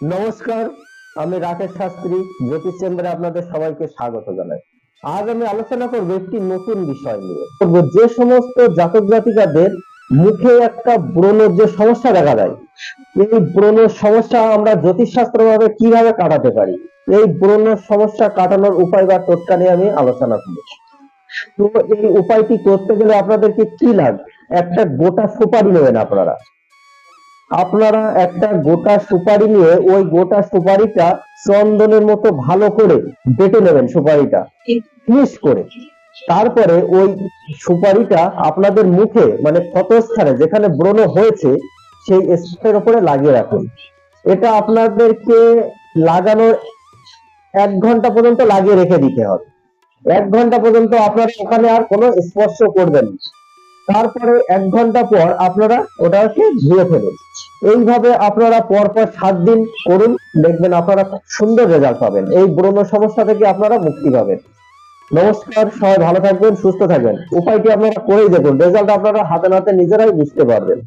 নমস্কার, আমি রাকেশ শাস্ত্রী জ্যোতিষ চেম্বারে আপনাদের সবাইকে স্বাগত জানাই। আজ আমি আলোচনা করব একটি নতুন বিষয় নিয়ে। যে সমস্ত জাতক জাতিকাদের মুখে একটা ব্রণের যে সমস্যা দেখা দেয়, এই ব্রণের সমস্যা আমরা জ্যোতিষ শাস্ত্র ভাবে কীভাবে কাটাতে পারি, এই ব্রণের সমস্যা কাটানোর উপায় বা টোটকা নিয়ে আমি আলোচনা করব। তো এই উপায়টি করতে গেলে আপনাদেরকে কি লাগবে? একটা গোটা সুপারি নেবেন আপনারা। আপনারা একটা গোটা সুপারি নিয়ে ওই গোটা সুপারিটা চন্দনের মতো ভালো করে বেটে নেবেন সুপারিটা, ফিনিশ করে। তারপরে ওই সুপারিটা আপনাদের মুখে মানে ক্ষতস্থানে যেখানে ব্রণ হয়েছে, সেই স্থানের উপরে লাগিয়ে রাখুন। এটা আপনাদেরকে লাগানোর এক ঘণ্টা পর্যন্ত লাগিয়ে রেখে দিতে হবে। এক ঘণ্টা পর্যন্ত আপনারা ওখানে আর কোনো স্পর্শ করবেন না। তারপরে এক ঘণ্টা পর আপনারা ওটাকে ধুয়ে ফেলুন। এইভাবে আপনারা পরপর পর সাত দিন করুন, দেখবেন আপনারা খুব সুন্দর রেজাল্ট পাবেন। এই ব্রণ সমস্যা থেকে আপনারা মুক্তি পাবেন। নমস্কার, সবাই ভালো থাকবেন, সুস্থ থাকবেন। উপায়টি আপনারা করেই দেখুন। রেজাল্ট আপনারা হাতে নাতে নিজেরাই বুঝতে পারবেন।